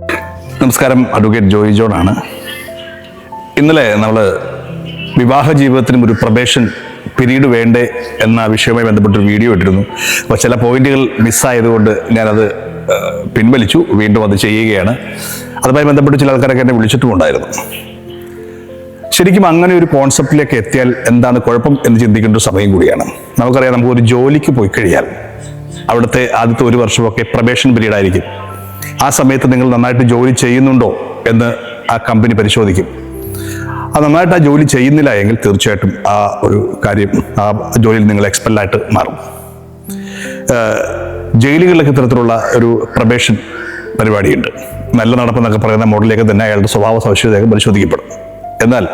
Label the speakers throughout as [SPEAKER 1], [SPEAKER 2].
[SPEAKER 1] നമസ്കാരം. Advocate Joy John ആണ് ഇന്നലെ നമ്മൾ വിവാഹ ജീവിതത്തിനും ഒരു പ്രൊബേഷൻ പിരീഡ് വേണ്ടേ എന്ന വിഷയവുമായി ബന്ധപ്പെട്ടൊരു വീഡിയോ ഇട്ടിരുന്നു. അപ്പോൾ ചില പോയിന്റുകൾ മിസ്സായതുകൊണ്ട് ഞാനത് പിൻവലിച്ചു. വീണ്ടും അത് ചെയ്യുകയാണ്. അതുമായി ബന്ധപ്പെട്ട് ചില ആൾക്കാരൊക്കെ എന്നെ വിളിച്ചിട്ടുമുണ്ടായിരുന്നു. ശരിക്കും അങ്ങനെ ഒരു കോൺസെപ്റ്റിലേക്ക് എത്തിയാൽ എന്താണ് കുഴപ്പം എന്ന് ചിന്തിക്കേണ്ട ഒരു സമയം കൂടിയാണ്. നമുക്കറിയാം നമുക്ക് ഒരു ജോലിക്ക് പോയി കഴിയാൽ അവിടുത്തെ ആദ്യത്തെ ഒരു വർഷമൊക്കെ പ്രൊബേഷൻ പീരീഡ് ആയിരിക്കും ആ സമയത്ത് നിങ്ങൾ നന്നായിട്ട് ജോലി ചെയ്യുന്നുണ്ടോ എന്ന് ആ കമ്പനി പരിശോധിക്കും. അത് നന്നായിട്ട് ആ ജോലി ചെയ്യുന്നില്ല എങ്കിൽ തീർച്ചയായിട്ടും ആ ഒരു കാര്യം ആ ജോലിയിൽ നിങ്ങൾ എക്സ്പെല്ലായിട്ട് മാറും. ജയിലുകളിലൊക്കെ ഇത്തരത്തിലുള്ള ഒരു പ്രൊബേഷൻ പരിപാടിയുണ്ട്. നല്ല നടപ്പെന്നൊക്കെ പറയുന്ന മോഡലിലേക്ക് തന്നെ അയാളുടെ സ്വഭാവ സവിശേഷതയൊക്കെ പരിശോധിക്കപ്പെടും. എന്നാൽ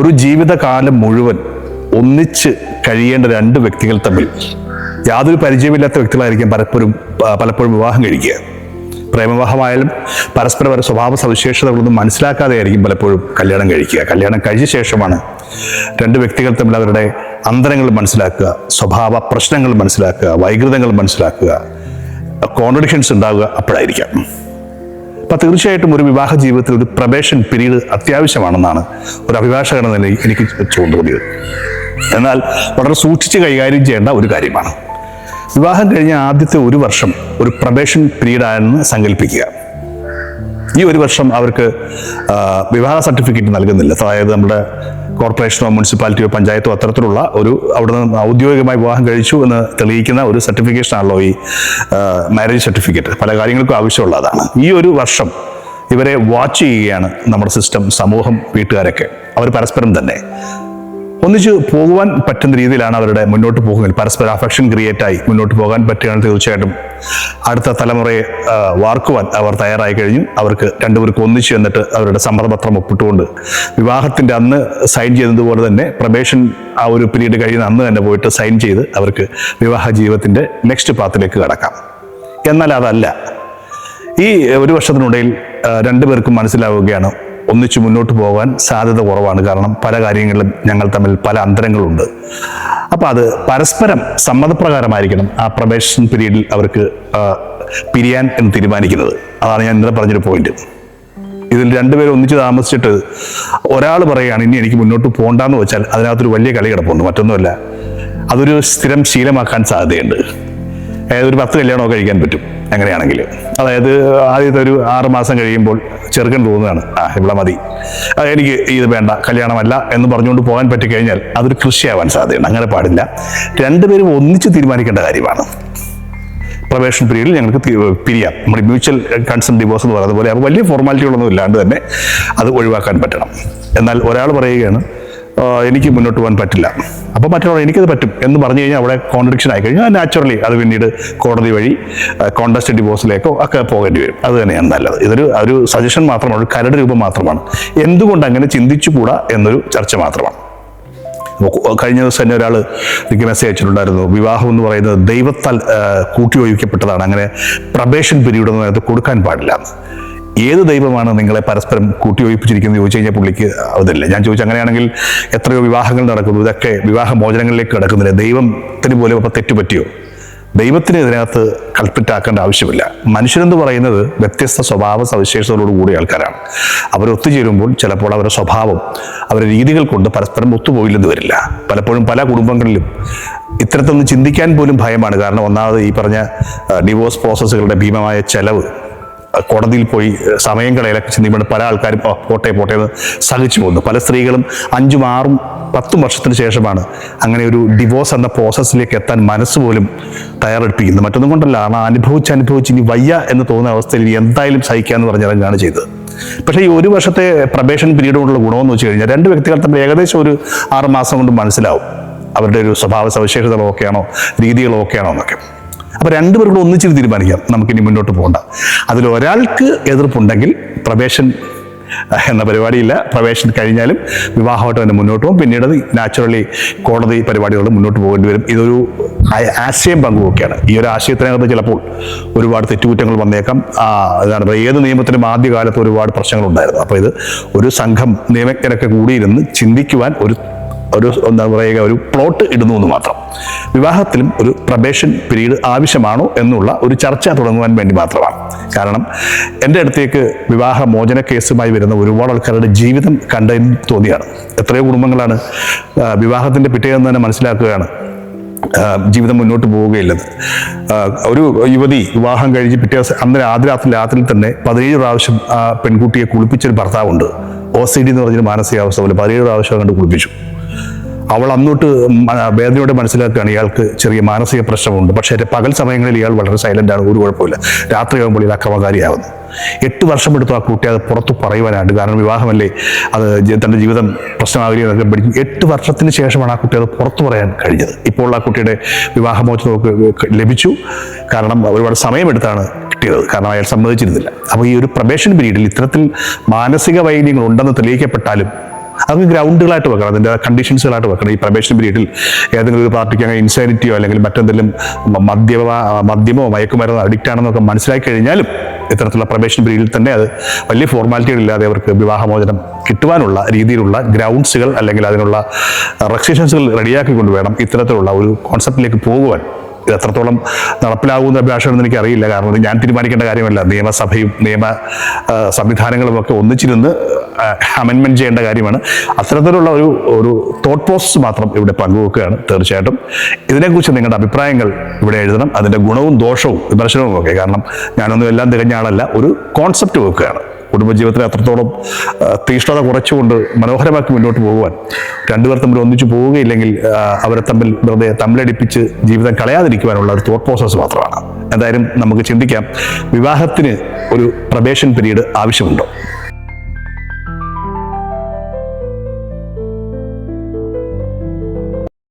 [SPEAKER 1] ഒരു ജീവിതകാലം മുഴുവൻ ഒന്നിച്ച് കഴിയേണ്ട രണ്ട് വ്യക്തികൾ തമ്മിൽ യാതൊരു പരിചയമില്ലാത്ത വ്യക്തികളായിരിക്കും പലപ്പോഴും പലപ്പോഴും വിവാഹം കഴിക്കുക. പ്രേമവിവാഹമായാലും പരസ്പരം ഒരു സ്വഭാവ സവിശേഷതകളൊന്നും മനസ്സിലാക്കാതെ ആയിരിക്കും പലപ്പോഴും കല്യാണം കഴിക്കുക. കല്യാണം കഴിച്ച ശേഷമാണ് രണ്ട് വ്യക്തികൾ തമ്മിൽ അവരുടെ അന്തരങ്ങൾ മനസ്സിലാക്കുക സ്വഭാവ പ്രശ്നങ്ങൾ മനസ്സിലാക്കുക വൈകൃതങ്ങൾ മനസ്സിലാക്കുക കോൺട്രഡിക്ഷൻസ് ഉണ്ടാവുക അപ്പോഴായിരിക്കാം. അപ്പം തീർച്ചയായിട്ടും ഒരു വിവാഹ ജീവിതത്തിൽ ഒരു പ്രവേശൻ പീരീഡ് അത്യാവശ്യമാണെന്നാണ് ഒരു അഭിഭാഷകൻ എന്ന നിലയിൽ എനിക്ക് തോന്നിയത് എന്നാൽ വളരെ സൂക്ഷിച്ച് കൈകാര്യം ചെയ്യേണ്ട ഒരു കാര്യമാണ്. വിവാഹം കഴിഞ്ഞ ആദ്യത്തെ ഒരു വർഷം ഒരു പ്രൊബേഷൻ പീരീഡ് ആണെന്ന് സങ്കല്പിക്കുക. ഈ ഒരു വർഷം അവർക്ക് വിവാഹ സർട്ടിഫിക്കറ്റ് നൽകുന്നില്ല. അതായത് നമ്മുടെ കോർപ്പറേഷനോ മുനിസിപ്പാലിറ്റിയോ പഞ്ചായത്തോ അത്തരത്തിലുള്ള ഒരു അവിടെ നിന്ന് ഔദ്യോഗികമായി വിവാഹം കഴിച്ചു എന്ന് തെളിയിക്കുന്ന ഒരു സർട്ടിഫിക്കേഷൻ ആണല്ലോ ഈ മാരേജ് സർട്ടിഫിക്കറ്റ് പല കാര്യങ്ങൾക്കും ആവശ്യമുള്ളതാണ്. ഈ ഒരു വർഷം ഇവരെ വാച്ച് ചെയ്യുകയാണ് നമ്മുടെ സിസ്റ്റം സമൂഹം വീട്ടുകാരൊക്കെ. അവർ പരസ്പരം തന്നെ. ഒന്നിച്ച് പോകുവാൻ പറ്റുന്ന രീതിയിലാണ് അവരുടെ മുന്നോട്ട് പോകുന്നത്. പരസ്പര അഫക്ഷൻ ക്രിയേറ്റ് ആയി മുന്നോട്ട് പോകാൻ പറ്റുകയാണ് തീർച്ചയായിട്ടും അടുത്ത തലമുറയെ വാർക്കുവാൻ അവർ തയ്യാറായി കഴിഞ്ഞു. അവർക്ക് രണ്ടുപേർക്ക് ഒന്നിച്ചു എന്നിട്ട് അവരുടെ സമ്മതപത്രം ഒപ്പിട്ടുകൊണ്ട് വിവാഹത്തിന്റെ അന്ന് സൈൻ ചെയ്തതുപോലെ തന്നെ പ്രബേഷൻ ആ ഒരു പീരീഡ് കഴിയുന്ന അന്ന് തന്നെ പോയിട്ട് സൈൻ ചെയ്ത് അവർക്ക് വിവാഹ ജീവിതത്തിന്റെ നെക്സ്റ്റ് പാത്തിലേക്ക് കടക്കാം. എന്നാൽ അതല്ല. ഈ ഒരു വർഷത്തിനുള്ളിൽ രണ്ടുപേർക്കും മനസ്സിലാവുകയാണ് ഒന്നിച്ചു മുന്നോട്ട് പോകാൻ സാധ്യത കുറവാണ്. കാരണം പല കാര്യങ്ങളിലും ഞങ്ങൾ തമ്മിൽ പല അന്തരങ്ങളുണ്ട്. അപ്പോൾ അത് പരസ്പരം സമ്മതപ്രകാരമായിരിക്കണം ആ പ്രവേശൻ പീരീഡിൽ അവർക്ക് പിരിയാൻ എന്ന് തീരുമാനിക്കുന്നത്. അതാണ് ഞാൻ ഇന്നലെ പറഞ്ഞൊരു പോയിന്റ് ഇതിൽ രണ്ടുപേരും ഒന്നിച്ച് താമസിച്ചിട്ട് ഒരാൾ പറയുകയാണ് ഇനി എനിക്ക് മുന്നോട്ട് പോകണ്ടെന്ന് വെച്ചാൽ അതിനകത്തൊരു വലിയ കളി കിടപ്പുണ്ട്. മറ്റൊന്നുമല്ല അതൊരു സ്ഥിരം ശീലമാക്കാൻ സാധ്യതയുണ്ട്. ഒരു പത്ത് കല്യാണമൊക്കെ കഴിക്കാൻ പറ്റും. അങ്ങനെയാണെങ്കിൽ. അതായത് ആദ്യത്തെ ഒരു ആറ് മാസം കഴിയുമ്പോൾ ചെറുക്കൻ തോന്നുകയാണ് ആ ഇവിടെ മതി. എനിക്ക് ഇത് വേണ്ട കല്യാണമല്ല എന്ന് പറഞ്ഞുകൊണ്ട് പോകാൻ പറ്റിക്കഴിഞ്ഞാൽ അതൊരു കൃഷിയാവാൻ സാധ്യതയുണ്ട്. അങ്ങനെ പാടില്ല. രണ്ടുപേരും ഒന്നിച്ച് തീരുമാനിക്കേണ്ട കാര്യമാണ്. പ്രവേഷൻ പീരീഡിൽ ഞങ്ങൾക്ക് പിരിയാം. നമ്മുടെ മ്യൂച്വൽ കൺസെന്റ് ഡിവോഴ്സ് എന്ന് പറയുന്നത് പോലെ അപ്പോൾ വലിയ ഫോർമാലിറ്റികളൊന്നും ഇല്ലാണ്ട് തന്നെ അത് ഒഴിവാക്കാൻ പറ്റണം. എന്നാൽ ഒരാൾ പറയുകയാണ് "ആ, എനിക്ക് മുന്നോട്ട് പോകാൻ പറ്റില്ല. അപ്പോൾ മറ്റൊരാൾ എനിക്കത് പറ്റും എന്ന് പറഞ്ഞു കഴിഞ്ഞാൽ അവിടെ കോൺട്രഡിക്ഷൻ ആയി കഴിഞ്ഞാൽ നാച്ചുറലി അത് പിന്നീട് കോടതി വഴി കോൺടസ്റ്റ് ഡിവോഴ്സിലേക്കോ ഒക്കെ പോകേണ്ടി വരും. അത് തന്നെയാണ് നല്ലത്. ഇതൊരു ഒരു സജഷൻ മാത്രമാണ് ഒരു കരട് രൂപം മാത്രമാണ്. എന്തുകൊണ്ട് അങ്ങനെ ചിന്തിച്ചുകൂടാ എന്നൊരു ചർച്ച മാത്രമാണ്. കഴിഞ്ഞ ദിവസം തന്നെ ഒരാൾ എനിക്ക് മെസ്സേജ് അയച്ചിട്ടുണ്ടായിരുന്നു. വിവാഹം എന്ന് പറയുന്നത് ദൈവത്താൽ കൂട്ടിയൊഴിക്കപ്പെട്ടതാണ്. അങ്ങനെ പ്രബേഷൻ പീരീഡ് എന്ന് കൊടുക്കാൻ പാടില്ല. ഏത് ദൈവമാണ് നിങ്ങളെ പരസ്പരം കൂട്ടിയൊഴിപ്പിച്ചിരിക്കുന്നത് ചോദിച്ചു കഴിഞ്ഞാൽ പുള്ളിക്ക് അതില്ല. ഞാൻ ചോദിച്ചു അങ്ങനെയാണെങ്കിൽ എത്രയോ വിവാഹങ്ങൾ നടക്കുന്നു. ഇതൊക്കെ വിവാഹ മോചനങ്ങളിലേക്ക് കിടക്കുന്നില്ല. ദൈവത്തിന് പോലും അപ്പോൾ തെറ്റുപറ്റിയോ? ദൈവത്തിന് ഇതിനകത്ത് കൽപ്പറ്റാക്കേണ്ട ആവശ്യമില്ല. മനുഷ്യരെന്ന് പറയുന്നത് വ്യത്യസ്ത സ്വഭാവ സവിശേഷതകളോട് കൂടിയ ആൾക്കാരാണ്. അവർ ഒത്തുചേരുമ്പോൾ ചിലപ്പോൾ അവരുടെ സ്വഭാവം അവരുടെ രീതികൾ കൊണ്ട് പരസ്പരം ഒത്തുപോയില്ലെന്ന് വരില്ല. പലപ്പോഴും പല കുടുംബങ്ങളിലും ഇത്തരത്തിലൊന്നും ചിന്തിക്കാൻ പോലും ഭയമാണ്. കാരണം ഒന്നാമത് ഈ പറഞ്ഞ ഡിവോഴ്സ് പ്രോസസ്സുകളുടെ ഭീമമായ ചെലവ് കോടതിയിൽ പോയി സമയം കളയിലൊക്കെ ചിന്തിക്കുമ്പോൾ പല ആൾക്കാരും പോട്ടെ പോട്ടെ എന്ന് സഹിച്ചു പോകുന്നു പല സ്ത്രീകളും അഞ്ചും ആറും പത്തും വർഷത്തിന് ശേഷമാണ് അങ്ങനെ ഒരു ഡിവോഴ്സ് എന്ന പ്രോസസ്സിലേക്ക് എത്താൻ മനസ്സ് പോലും തയ്യാറെടുപ്പിക്കുന്നത്. മറ്റൊന്നും കൊണ്ടല്ല ആ അനുഭവിച്ച് അനുഭവിച്ച് ഇനി വയ്യ എന്ന് തോന്നുന്ന അവസ്ഥയിൽ ഇനി എന്തായാലും സഹിക്കാന്ന് പറഞ്ഞിറങ്ങുകയാണ് ചെയ്തത്. പക്ഷേ ഈ ഒരു വർഷത്തെ പ്രബേഷൻ പീരീഡ് കൊണ്ടുള്ള ഗുണമെന്ന് വെച്ച് കഴിഞ്ഞാൽ രണ്ട് വ്യക്തികൾ തമ്മിൽ ഏകദേശം ഒരു ആറ് മാസം കൊണ്ട് മനസ്സിലാവും. അവരുടെ ഒരു സ്വഭാവ സവിശേഷതകളോ ഒക്കെയാണോ രീതികളോ ഒക്കെയാണോ എന്നൊക്കെ. അപ്പൊ രണ്ടുപേരും കൂടെ ഒന്നിച്ച് തീരുമാനിക്കാം. നമുക്കിനി മുന്നോട്ട് പോകണ്ട അതിൽ ഒരാൾക്ക് എതിർപ്പുണ്ടെങ്കിൽ പ്രവേശൻ എന്ന പരിപാടിയില്ല. പ്രവേശൻ കഴിഞ്ഞാലും വിവാഹമായിട്ട് തന്നെ മുന്നോട്ട് പോകും. പിന്നീട് നാച്ചുറലി കോടതി പരിപാടികളോട് മുന്നോട്ട് പോകേണ്ടി വരും. ഇതൊരു ആശയം പങ്കുവെക്കുകയാണ്. ഈ ഒരു ആശയത്തിനകത്ത് ചിലപ്പോൾ ഒരുപാട് തെറ്റുകുറ്റങ്ങൾ വന്നേക്കാം. എന്താണ് പറയുക. ഏത് നിയമത്തിനും ആദ്യകാലത്ത് ഒരുപാട് പ്രശ്നങ്ങൾ ഉണ്ടായിരുന്നു അപ്പോൾ ഇത് ഒരു സംഘം നിയമജ്ഞരൊക്കെ കൂടിയിരുന്ന് ചിന്തിക്കുവാൻ ഒരു ഒരു എന്താ പറയുക ഒരു പ്ലോട്ട് ഇടുന്നു എന്ന് മാത്രം. വിവാഹത്തിലും ഒരു പ്രബേഷൻ പീരീഡ് ആവശ്യമാണോ എന്നുള്ള ഒരു ചർച്ച തുടങ്ങുവാൻ വേണ്ടി മാത്രമാണ്. കാരണം എന്റെ അടുത്തേക്ക് വിവാഹ മോചന കേസുമായി വരുന്ന ഒരുപാട് ആൾക്കാരുടെ ജീവിതം കണ്ടതിന് തോന്നിയാണ്. എത്രയോ കുടുംബങ്ങളാണ് വിവാഹത്തിന്റെ പിറ്റേന്ന് തന്നെ മനസ്സിലാക്കുകയാണ്. ജീവിതം മുന്നോട്ട് പോവുകയില്ലെന്ന് ഒരു യുവതി വിവാഹം കഴിഞ്ഞ് പിറ്റേ ദിവസം അന്ന് ആദ്യ രാത്രി രാത്രിയിൽ തന്നെ പതിനേഴ് പ്രാവശ്യം പെൺകുട്ടിയെ കുളിപ്പിച്ചൊരു ഭർത്താവുണ്ട്. ഒ സി ഡി എന്ന് പറഞ്ഞൊരു മാനസികാവസ്ഥ പോലെ പതിനേഴ് പ്രാവശ്യം കണ്ട് കുളിപ്പിച്ചു. അവൾ അന്നോട്ട് വേദനയോടെ മനസ്സിലാക്കുകയാണ് ഇയാൾക്ക് ചെറിയ മാനസിക പ്രശ്നമുണ്ട്. പക്ഷേ പകൽ സമയങ്ങളിൽ ഇയാൾ വളരെ സൈലന്റ് ആണ്. ഒരു കുഴപ്പമില്ല രാത്രിയാകുമ്പോൾ ഇത് അക്രമകാരിയാവുന്നു. എട്ട് വർഷം എടുത്തു ആ കുട്ടി അത് പുറത്ത് പറയുവാനായിട്ട് കാരണം വിവാഹമല്ലേ? അത് തന്റെ ജീവിതം പ്രശ്നമാകില്ല എന്നൊക്കെ പഠിക്കും എട്ട് വർഷത്തിന് ശേഷമാണ് ആ കുട്ടി അത് പുറത്തു പറയാൻ കഴിഞ്ഞത്. ഇപ്പോൾ ആ കുട്ടിയുടെ വിവാഹമോചനം ലഭിച്ചു. കാരണം ഒരുപാട് സമയമെടുത്താണ് കിട്ടിയത്. കാരണം അയാൾ സമ്മതിച്ചിരുന്നില്ല. അപ്പോൾ ഈ ഒരു പ്രൊബേഷൻ പീരീഡിൽ ഇത്തരത്തിൽ മാനസിക വൈകല്യങ്ങൾ ഉണ്ടെന്ന് തെളിയിക്കപ്പെട്ടാലും അത് ഗ്രൗണ്ടുകളായിട്ട് വെക്കണം അതിന്റെ കണ്ടീഷൻസുകളായിട്ട് വെക്കണം. ഈ പ്രവേശന പീരീഡിൽ ഏതെങ്കിലും ഒരു പാർട്ടിക്ക് അങ്ങനെ ഇൻസാനിറ്റിയോ അല്ലെങ്കിൽ മറ്റെന്തെങ്കിലും മദ്യ മദ്യമോ മയക്കുമരുന്നോ അഡിക്റ്റ് ആണെന്നൊക്കെ മനസ്സിലാക്കി കഴിഞ്ഞാലും ഇത്തരത്തിലുള്ള പ്രവേശന പീരീഡിൽ തന്നെ അത് വലിയ ഫോർമാലിറ്റികളില്ലാതെ അവർക്ക് വിവാഹമോചനം കിട്ടുവാനുള്ള രീതിയിലുള്ള ഗ്രൗണ്ട്സുകൾ അല്ലെങ്കിൽ അതിനുള്ള റെക്സേഷൻസുകൾ റെഡിയാക്കി കൊണ്ടുവേണം ഇത്തരത്തിലുള്ള ഒരു കോൺസെപ്റ്റിലേക്ക് പോകുവാൻ. ഇത് എത്രത്തോളം നടപ്പിലാകുന്ന അഭിലാഷമെന്ന് എനിക്കറിയില്ല. കാരണം ഞാൻ തീരുമാനിക്കേണ്ട കാര്യമല്ല. നിയമസഭയും നിയമ ആ, സംവിധാനങ്ങളും ഒക്കെ ഒന്നിച്ചിരുന്ന് അമെൻമെന്റ് ചെയ്യേണ്ട കാര്യമാണ്. അത്തരത്തിലുള്ള ഒരു ഒരു തോട്ട് പ്രോസസ് മാത്രം ഇവിടെ പങ്കുവെക്കുകയാണ് തീർച്ചയായിട്ടും. ഇതിനെക്കുറിച്ച് നിങ്ങളുടെ അഭിപ്രായങ്ങൾ ഇവിടെ എഴുതണം. അതിന്റെ ഗുണവും ദോഷവും വിമർശനവും ഒക്കെ. കാരണം ഞാനൊന്നും എല്ലാം തികഞ്ഞ ആളല്ല. ഒരു കോൺസെപ്റ്റ് വെക്കുകയാണ്. കുടുംബജീവിതത്തിൽ അത്രത്തോളം തീഷ്ണത കുറച്ചുകൊണ്ട് മനോഹരമാക്കി മുന്നോട്ട് പോകുവാൻ രണ്ടുപേർ തമ്മിൽ ഒന്നിച്ചു പോവുകയില്ലെങ്കിൽ അവരെ തമ്മിൽ വെറുതെ തമ്മിലടിപ്പിച്ച് ജീവിതം കളയാതിരിക്കുവാനുള്ള ഒരു തോട്ട് പ്രോസസ്സ് മാത്രമാണ്. എന്തായാലും നമുക്ക് ചിന്തിക്കാം വിവാഹത്തിന് ഒരു പ്രബേഷൻ പീരീഡ് ആവശ്യമുണ്ടോ?